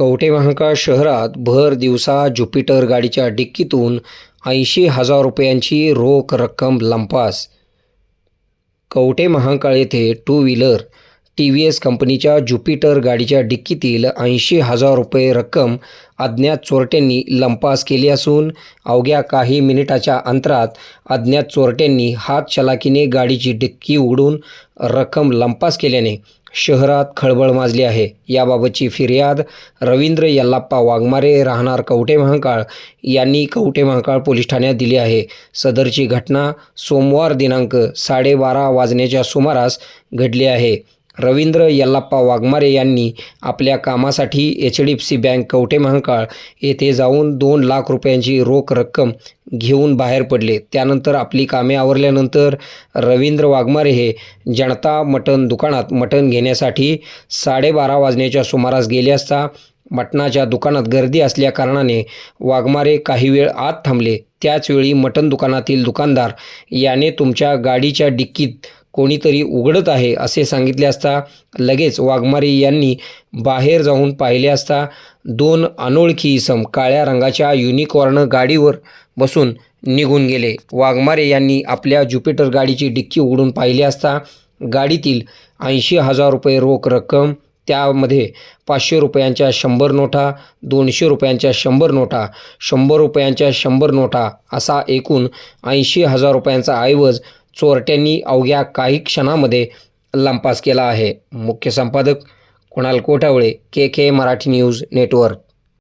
कवटेमहाकाळ शहरात भर दिवसा ज्युपिटर गाडीच्या डिक्कीतून ऐंशी हजार रुपयांची रोख रक्कम लंपास. कवठे महाकाळ येथे two wheeler T V S कंपनीच्या ज्युपिटर गाडीच्या डिक्कीतील ऐंशी हजार रुपये रक्कम अज्ञात चोरट्यांनी लंपास केली असून अवघ्या काही मिनिटाच्या अंतरात अज्ञात चोरट्यांनी हात चलाकीने गाडीची डिक्की उघडून रक्कम लंपास केल्याने शहरात खळबळ माजली आहे. याबाबतची फिर्याद रवींद्र यल्लाप्पा वाघमारे राहणार कवटे महाकाळ यांनी कवटे महाकाळ पोलीस ठाण्यात दिली आहे. सदरची घटना सोमवार दिनांक साडेबारा वाजण्याच्या सुमारास घडली आहे. रवींद्र यल्लाप्पा वाघमारे यांनी आपल्या कामासाठी H D F C bank Kavathe Mahankal येथे जाऊन दोन लाख रुपयांची रोख रक्कम घेऊन बाहेर पडले. त्यानंतर आपली कामे आवरल्यानंतर रवींद्र वाघमारे हे जनता मटण दुकानात मटण घेण्यासाठी साडेबारा वाजण्याच्या सुमारास गेले असता मटणाच्या दुकानात गर्दी असल्याकारणाने वाघमारे काही वेळ आत थांबले. त्याचवेळी मटण दुकानातील दुकानदार याने तुमच्या गाडीच्या डिक्कीत कोणीतरी उघडत आहे असे सांगितले असता लगेच वाघमारे यांनी बाहेर जाऊन पाहिले असता दोन अनोळखी इसम काळ्या रंगाच्या युनिकॉर्न गाडीवर बसून निघून गेले. वाघमारे यांनी आपल्या ज्युपिटर गाडीची डिक्की उघडून पाहिले असता गाडीतील ऐंशी हजार रुपये रोख रक्कम त्यामध्ये पाचशे रुपयांच्या शंभर नोटा दोनशे रुपयांच्या शंभर नोटा शंभर रुपयांच्या शंभर नोटा असा एकूण ऐंशी हजार रुपयांचा ऐवज चोरट्यांनी अवघ्या काही क्षणामध्ये लंपास केला आहे. मुख्य संपादक Kunal Kothavale K K Marathi news network.